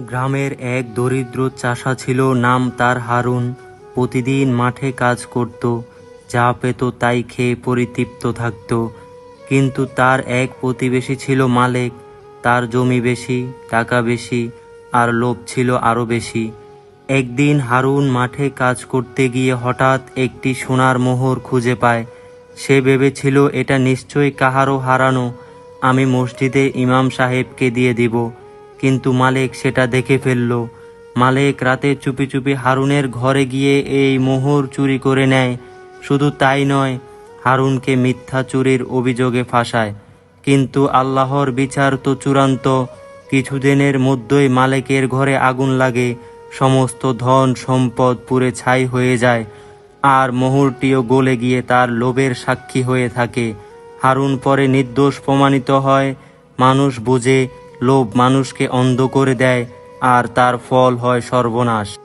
গ্রামের এক দরিদ্র চাষা ছিল, নাম তার হারুন। প্রতিদিন মাঠে কাজ করত, যা পেত তাই খেয়ে পরিতৃপ্ত থাকত। কিন্তু তার এক প্রতিবেশী ছিল মালেক, তার জমি বেশি, টাকা বেশি, আর লোভ ছিল আরও বেশি। একদিন হারুন মাঠে কাজ করতে গিয়ে হঠাৎ একটি সোনার মোহর খুঁজে পায়। সে ভেবেছিল, এটা নিশ্চয়ই কাহারও হারানো, আমি মসজিদে ইমাম সাহেবকে দিয়ে দিব। কিন্তু মালিক সেটা দেখে ফেলল। মালিক রাতে চুপি চুপি হারুনের ঘরে গিয়ে এই মোহর চুরি করে নেয়। শুধু তাই নয়, হারুনকে মিথ্যা চুরির অভিযোগে ফাঁসায়। কিন্তু আল্লাহর বিচার তো চূড়ান্ত। কিছুদিনের মধ্যেই মালিকের ঘরে আগুন লাগে। সমস্ত ধন সম্পদ পুড়ে ছাই হয়ে যায়। আর মোহরটিও গলে গিয়ে তার লোভের সাক্ষী হয়ে থাকে। হারুন পরে নির্দোষ প্রমাণিত হয়। মানুষ বুঝে লোভ মানুষকে অন্ধ করে দেয় আর তার ফল হয় সর্বনাশ।